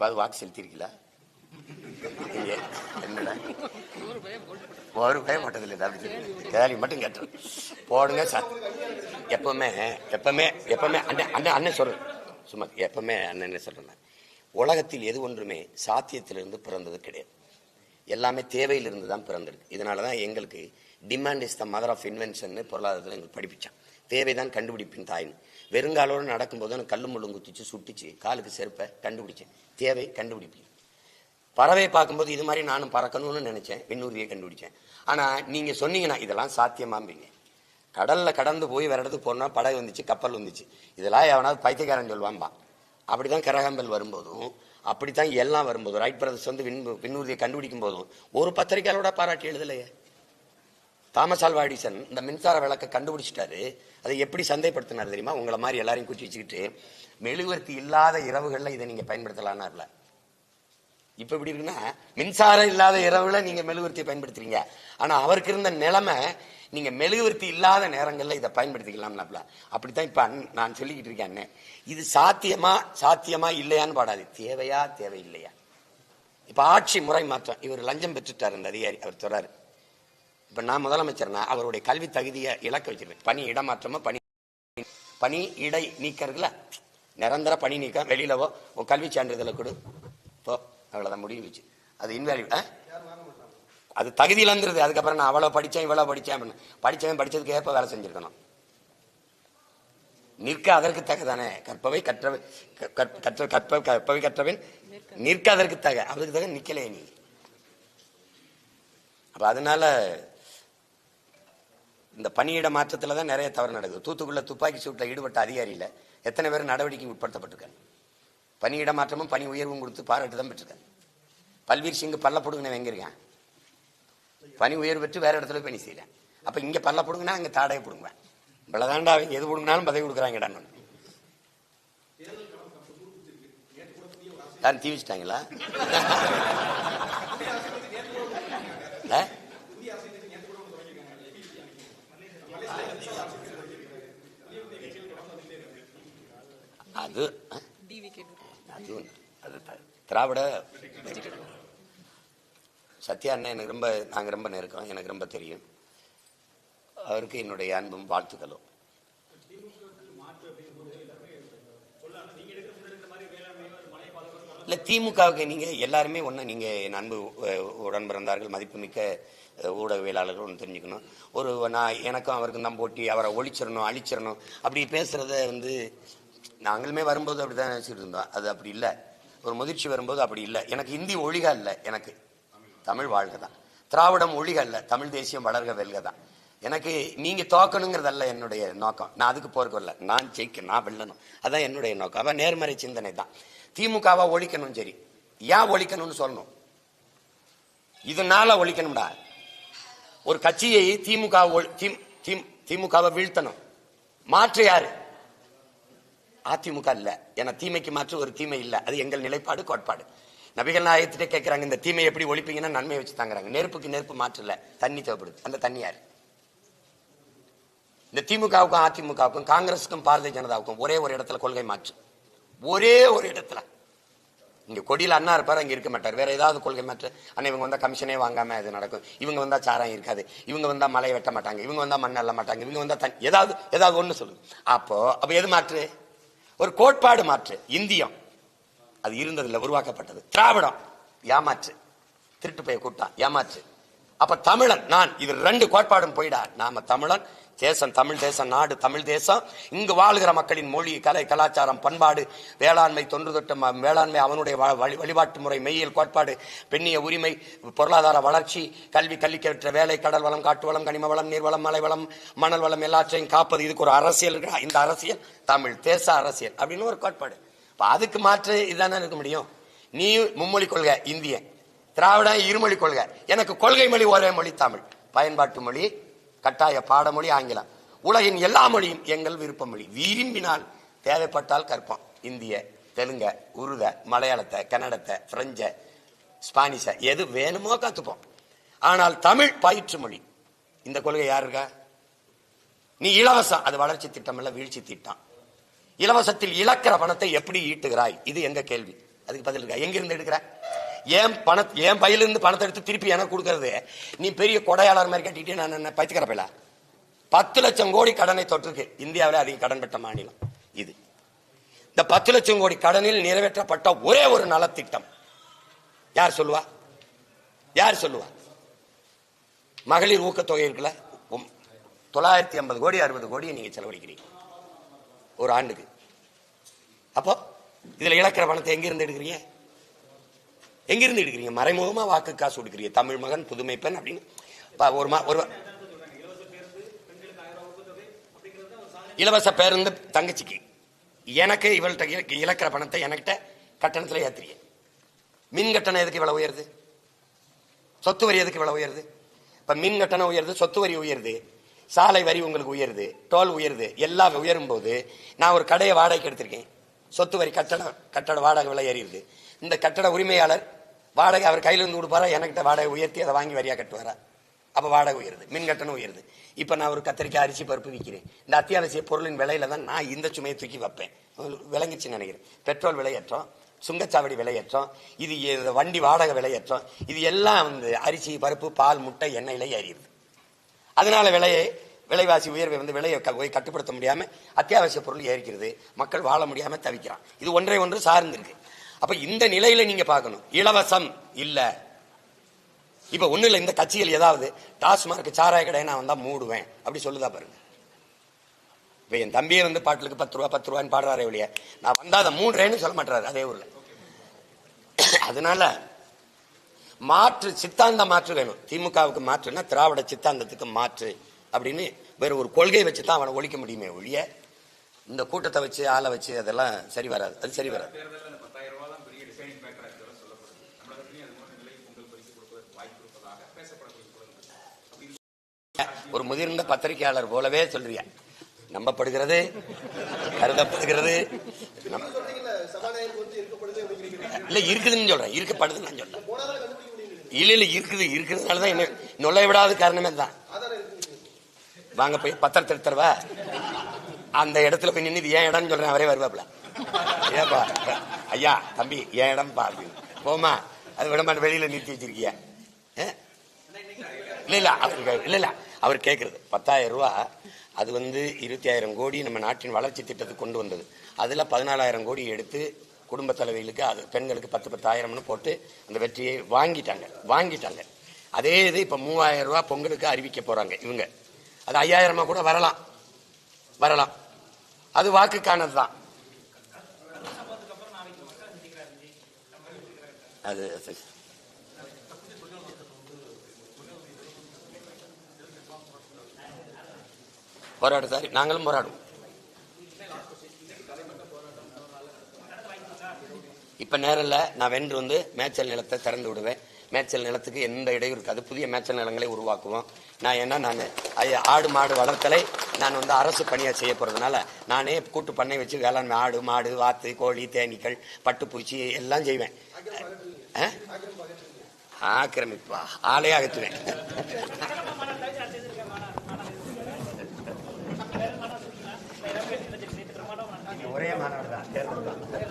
எப்பாவது வாக்கு செலுத்திருக்கீங்களா? என்னடா? ஒரு பயம் போட்டதில்லை அப்படி கேள்வி மட்டும் கேட்டோம். போடுங்க சார் எப்பவுமே எப்பவுமே எப்பவுமே அண்ணன் அண்ணன் அண்ணன் சொல்றேன் சும்மா எப்பவுமே அண்ணன் என்ன சொல்றேன் உலகத்தில் எது ஒன்றுமே சாத்தியத்திலிருந்து பிறந்தது கிடையாது. எல்லாமே தேவையிலிருந்து தான் பிறந்திருக்கு. இதனால தான் எங்களுக்கு demand is the mother of invention பொருளாதாரத்தில் எங்களுக்கு படிப்பிச்சான். தேவை தான் கண்டுபிடிப்பின் தாய்னு. வெறுங்காலோடு நடக்கும்போது எனக்கு கல் முள்ளும் குத்திச்சு சுட்டுச்சு காலுக்கு செருப்பை கண்டுபிடிச்சேன். தேவை கண்டுபிடிப்பேன் பறவை பார்க்கும்போது இது மாதிரி நானும் பறக்கணும்னு நினைச்சேன். விண்ணூர்வியை கண்டுபிடிச்சேன். ஆனால் நீங்கள் சொன்னீங்கன்னா இதெல்லாம் சாத்தியமாம்பிங்க. கடலில் கடந்து போய் வேற இடத்துக்கு போனால் படகு வந்துச்சு கப்பல் வந்துச்சு. இதெல்லாம் எவனாவது பைத்தியக்காரன் சொல்லுவான்பா அப்படிதான் கரகம்பல் வரும்போதும் அப்படித்தான் எல்லாம் வரும்போதும் ரைட் பிரதர்ஸ் வந்து விண் விண்ணூர்தியை கண்டுபிடிக்கும் போதும் ஒரு பத்திரிக்கையாளோட பாராட்டி எழுதலையே. தாமஸ் ஆல்வா எடிசன் இந்த மின்சார விளக்கை கண்டுபிடிச்சிட்டாரு. அதை எப்படி சந்தைப்படுத்தினார் தெரியுமா? உங்களை மாதிரி எல்லாரையும் கூட்டி வச்சுக்கிட்டு மெழுகுவர்த்தி இல்லாத இரவுகளில் இதை நீங்கள் பயன்படுத்தலாம்னார்ல இப்போ இப்படி இருக்குன்னா மின்சாரம் இல்லாத இரவில் நீங்கள் மெழுகுவர்த்தியை பயன்படுத்துறீங்க. ஆனால் அவருக்கு இருந்த நிலைமை நீங்கள் மெழுகுவர்த்தி இல்லாத நேரங்களில் இதை பயன்படுத்திக்கலாம்னாப்ல அப்படித்தான் இப்போ அண்ணன் நான் சொல்லிக்கிட்டு இருக்கேன் அண்ணன் இது சாத்தியமா சாத்தியமா இல்லையான்னு பாடாது. தேவையா தேவையில்லையா? இப்போ ஆட்சி முறை மாற்றம். இவர் லஞ்சம் பெற்றுட்டார் இந்த அதிகாரி அவர் சொல்றாரு. இப்ப நான் முதலமைச்சர்னா அவருடைய கல்வி தகுதியை இலக்க வச்சிருவேன். பணி இடமாற்றமா பணி பணி இடை நீக்கிறதுல நிரந்தர பணி நீக்கம் வெளியிலவோ உன் கல்வி சான்றிதழை கொடு. போ அவ்வளவுதான் வச்சு அது இன்வேல்யூ அது தகுதியில இருந்துருது அதுக்கப்புறம் நான் அவ்வளோ படிச்சேன் இவ்வளோ படிச்சேன் அப்படின்னு. படித்தவன் படிச்சதுக்கு ஏற்ப வேலை செஞ்சுருக்கணும். நிற்க அதற்கு தக தானே கற்பவை கற்றவை க- கற்- கற்ற கற்ப கற்பவை கற்றவன் நிற்க அதற்கு தக அதுக்கு தக நிற்கலையே நீ. அப்போ அதனால இந்த பணியிட மாற்றத்துல தான் நிறைய தவறு நடக்குது. தூத்துக்குள்ள துப்பாக்கி சூட்டில் ஈடுபட்ட அதிகாரியில எத்தனை பேர் நடவடிக்கை உட்படுத்தப்பட்டிருக்காங்க? பணியிட மாற்றமும் பணி உயர்வும் கொடுத்து பாராட்டு தான் பெற்றிருக்காங்க. பல்வீர் சிங் பல்ல புடுங்கின எங்க இருக்கான்? பணி உயர்வு பெற்று வேற இடத்துல பணி செய்யறேன் அப்ப இங்க பல்ல புடுங்கினா அங்க தாடையை புடுங்குவேன் இவ்வளவுதான்டா அவங்க எது புடுங்கினாலும் பதவி கொடுக்குறாங்கடா நான் யாரும் தீ அது? அது. அது திராவிட சத்யா அண்ணன் எனக்கு ரொம்ப நாங்கள் ரொம்ப நெருக்கம் எனக்கு ரொம்ப தெரியும் அவருக்கு என்னுடைய அன்பும் வாழ்த்துக்களும் இல்ல திமுகவுக்கு நீங்க எல்லாருமே ஒண்ணு நீங்க என் அன்பு உடன் பிறந்தார்கள் மதிப்புமிக்க ஊடகவியலாளர்கள் ஒன்று தெரிஞ்சுக்கணும் ஒரு நான் எனக்கும் அவருக்கும் தான் போட்டி அவரை ஒழிச்சிடணும் அழிச்சிடணும் அப்படி பேசுறத வந்து நாங்களுமே வரும்போது அப்படிதான் நினைச்சிட்டு இருந்தோம் அது அப்படி இல்லை. ஒரு முதிர்ச்சி வரும்போது அப்படி இல்லை. எனக்கு இந்தி ஒழிக இல்லை எனக்கு. தமிழ் வாழ்க தான் திராவிடம் ஒழிக அல்ல தமிழ் தேசியம் வளர்க வெல்க தான் எனக்கு நீங்க தோக்கணுங்கிறதல்ல என்னுடைய நோக்கம். நான் அதுக்கு போறக்கு வரல. நான் ஜெயிக்க நான் வெல்லணும். அதான் என்னுடைய நோக்கம். அவன் நேர்மறை சிந்தனை தான் திமுகவா ஒழிக்கணும் சரி. ஏன் ஒழிக்கணும்னு சொல்லணும்? இதனால ஒழிக்கணும்டா. ஒரு கட்சியை திமுக திம்- திம்- திமுகவை வீழ்த்தணும். மாற்று யாரு? அதிமுக இல்ல. ஏன்னா தீமைக்கு மாற்று ஒரு தீமை இல்ல. அது எங்கள் நிலைப்பாடு கோட்பாடு. நபிகள் நாயகத்திட்டே கேட்கறாங்க இந்த தீமையை எப்படி ஒழிப்பீங்கன்னா நன்மை வச்சு தாங்கிறாங்க. நெருப்புக்கு நெருப்பு மாற்று இல்ல. தண்ணி தேவைப்படுது. அந்த தண்ணி யார்? இந்த திமுகவுக்கும் அதிமுகவுக்கும் காங்கிரஸுக்கும் பாரதிய ஜனதாவுக்கும் ஒரே ஒரு இடத்துல கொள்கை மாற்று. ஒரே ஒரு இடத்துல. இங்கே கொடியில் அண்ணா இருப்பார் அங்கே இருக்க மாட்டார். வேற ஏதாவது கொள்கை மாற்று. அண்ணா இவங்க வந்தால் கமிஷனே வாங்காம இது நடக்கும். இவங்க வந்தால் சாரம் இருக்காது. இவங்க வந்தால் மலை வெட்ட மாட்டாங்க. இவங்க வந்தால் மண் அள்ள மாட்டாங்க. இவங்க வந்தால் தண்ணி ஏதாவது ஏதாவது ஒன்று சொல்லுங்க. அப்போ எது மாற்று? ஒரு கோட்பாடு மாற்று. இந்தியம். அது இருந்ததில்ல உருவாக்கப்பட்டது. திராவிடம். ஏமாற்று. திருட்டு போய் கூட்டான் ஏமாற்று. அப்ப தமிழன் நான் இது ரெண்டு கோட்பாடும் போயிடா. நாம தமிழன் தேசம் தமிழ் தேசம் நாடு தமிழ் தேசம். இங்கு வாழ்கிற மக்களின் மொழி கலை கலாச்சாரம் பண்பாடு வேளாண்மை தொன்று தொட்ட வேளாண்மை அவனுடைய வ- வழி- வழிபாட்டு முறை மெய்யியல் கோட்பாடு பெண்ணிய உரிமை பொருளாதார வளர்ச்சி கல்வி கல்விக்கற்ற வேலை கடல் வளம் காட்டு வளம் கனிம வளம் நீர் வளம் மலை வளம் மணல் வளம் எல்லாற்றையும் காப்பது. இதுக்கு ஒரு அரசியல் இருக்கு? இந்த அரசியல் தமிழ் தேச அரசியல் அப்படின்னு ஒரு கோட்பாடு. இப்போ அதுக்கு மாற்று இதானே இருக்க முடியும்? நீ மும்மொழி கொள்கை இந்திய திராவிட இருமொழி கொள்கை. எனக்கு கொள்கை மொழி ஒரே மொழி தமிழ். பயன்பாட்டு மொழி கட்டாய பாடமொழி ஆங்கிலம். உலகின் எல்லா மொழியும் எங்கள் விருப்ப மொழி விரும்பினால் தேவைப்பட்டால் கற்போம் இந்திய தெலுங்க உருத மலையாளத்தை கன்னடத்தை பிரெஞ்ச ஸ்பானிஷ எது வேணுமோ கத்துப்போம். ஆனால் தமிழ் பயிற்று மொழி. இந்த கொள்கை யாருக்கா நீ இலவசம். அது வளர்ச்சி திட்டம் இல்ல வீழ்ச்சி திட்டம். இலவசத்தில் இழக்கிற பணத்தை எப்படி ஈட்டுகிறாய்? இது எங்க கேள்வி. அதுக்கு பதில் இருக்கா? எங்கிருந்து எடுக்கிற? ஏன் பண என் பையிலிருந்து பணத்தை எடுத்து திருப்பி எனக்கு கொடுக்கறது? நீ பெரிய கொடையாளர் மாதிரி கட்டிட்டு நான் என்ன பைத்துக்கிற பத்து லட்சம் கோடி கடனை தொற்றுக்கு இந்தியாவில் அதிக கடன் பெற்ற மாநிலம் இது. இந்த பத்து லட்சம் கோடி கடனில் நிறைவேற்றப்பட்ட ஒரே ஒரு நலத்திட்டம். யார் சொல்லுவா? யார் சொல்லுவா? மகளிர் ஊக்கத்தொகை இருக்குல்ல? உம், தொள்ளாயிரத்தி ஐம்பது கோடி அறுபது கோடி நீங்க செலவழிக்கிறீங்க. ஒரு ஆண்டுக்கு. அப்போ இதுல இழக்கிற பணத்தை எங்க இருந்து எடுக்கிறீங்க? எங்கிருந்து எடுக்கிறீங்க? மறைமுகமா வாக்கு காசு கொடுக்குறீங்க. தமிழ் மகன் புதுமை பெண் அப்படின்னு. ஒரு மா- ஒரு இலவச பேருந்து தங்கச்சிக்கு. எனக்கு இவள்கிட்ட இழக்கிற பணத்தை எனக்கிட்ட கட்டணத்தில் ஏத்துறீங்க. மின் கட்டணம் எதுக்கு இவ்வளவு உயருது? சொத்து வரி எதுக்கு இவ்வளவு உயருது? இப்ப மின் கட்டணம் உயருது சொத்து வரி உயருது சாலை வரி உங்களுக்கு உயருது டோல் உயருது எல்லாம் உயரும் போது நான் ஒரு கடையை வாடகைக்கு எடுத்திருக்கேன். சொத்து வரி கட்டணம் கட்டட வாடகை விலை ஏறிடுது. இந்த கட்டட உரிமையாளர் வாடகை அவர் கையில இருந்து கொடுப்பாரா? எனக்கிட்ட வாடகை உயர்த்தி அதை வாங்கி வரியா கட்டுவாரா? அப்போ வாடகை உயருது மின் கட்டணம் உயருது. இப்போ நான் ஒரு கத்திரிக்காய் அரிசி பருப்பு விற்கிறேன் இந்த அத்தியாவசிய பொருளின் விலையில தான் நான் இந்த சுமையை தூக்கி வைப்பேன். உங்களுக்கு விளங்கிச்சு நினைக்கிறேன். பெட்ரோல் விலையேற்றம் சுங்கச்சாவடி விலையேற்றம் இது வண்டி வாடகை விலையேற்றம் இது எல்லாம் வந்து அரிசி பருப்பு பால் முட்டை எண்ணெயில ஏறிடுது. அதனால விலையை விலைவாசி உயர்வை வந்து விலையை க- போய் கட்டுப்படுத்த முடியாமல் அத்தியாவசிய பொருள் ஏறிக்கிறது. மக்கள் வாழ முடியாமல் தவிக்கிறான். இது ஒன்றை ஒன்று சார்ந்துருக்கு அப்ப இந்த நிலையில நீங்க பார்க்கணும். இலவசம் இல்ல. இப்ப ஒண்ணு இல்ல இந்த கட்சிகள் ஏதாவது டாஸ்மார்க் சாராய கடையை நான் வந்தா மூடுவேன். அப்படி சொல்லுதா பாருங்க. இப்ப என் தம்பியே வந்து பாட்டுக்கு பத்து ரூபா பத்து ரூபான்னு பாடுறாரு ஒழிய நான் வந்தா அதை மூடுறேன்னு சொல்ல மாட்டாரு அதே ஊர்ல. அதனால மாற்று சித்தாந்த மாற்று வேணும். திமுகவுக்கு மாற்றுனா திராவிட சித்தாந்தத்துக்கு மாற்று அப்படின்னு வேற ஒரு கொள்கையை வச்சு தான் அவனை ஒழிக்க முடியுமே ஒழிய இந்த கூட்டத்தை வச்சு ஆளை வச்சு அதெல்லாம் சரி வராது. அது சரி வராது. ஒரு முதிர்ந்த பத்திரிகையாளர் போலவே சொல்றியா? நம்பப்படுகிறது கருதப்படுகிறது. இல்ல இருக்குதுன்னு சொல்றேன். இருக்கப்படுதுன்னு நான் சொல்றேன். இல்ல இல்ல இருக்குது இருக்கிறதுனால தான் என்ன நுழைய விடாத காரணமே தான் வாங்க போய் பத்திரத்தை எடுத்துருவா அந்த இடத்துல போய் நின்று ஏன் இடம்னு சொல்றேன் அவரே வருவாப்ல ஏப்பா ஐயா தம்பி ஏன் இடம் பா போமா அது விட வெளியில நிறுத்தி வச்சிருக்கியா? இல்ல இல்ல இல்ல இல்ல. அவர் கேட்குறது பத்தாயிரம் ரூபா அது வந்து இருபத்தி ஆயிரம் கோடி நம்ம நாட்டின் வளர்ச்சி திட்டத்துக்கு கொண்டு வந்தது. அதில் பதினாலாயிரம் கோடி எடுத்து குடும்ப தலைவிகளுக்கு அது பெண்களுக்கு பத்து பத்தாயிரம்னு போட்டு அந்த வெற்றியை வாங்கிட்டாங்க வாங்கிட்டாங்க. அதே இது இப்போ மூவாயிரம் ரூபா பொங்கலுக்கு அறிவிக்க போகிறாங்க இவங்க. அது ஐயாயிரமா கூட வரலாம் வரலாம். அது வாக்குக்கானது தான். அது சரி. போராடு சாரி நாங்களும் போராடுவோம். இப்ப நேரம் இல்ல நான் வென்று வந்து மேய்ச்சல் நிலத்தை திறந்து விடுவேன். மேய்ச்சல் நிலத்துக்கு எந்த இடையும் இருக்காது. புதிய மேய்ச்சல் நிலங்களை உருவாக்குவோம். நான் ஏன்னா நான் ஆடு மாடு வளர்த்தலை நான் வந்து அரசு பணியாக செய்ய போறதுனால நானே கூட்டு பண்ணை வச்சு வேளாண்மை ஆடு மாடு வாத்து கோழி தேனீக்கள் பட்டுப்பூச்சி எல்லாம் செய்வேன். ஆ? ஆக்கிரமிப்பா. ஆளே அகற்றுவேன் ஒரே மாநாடு தான் தேர்தல் தான்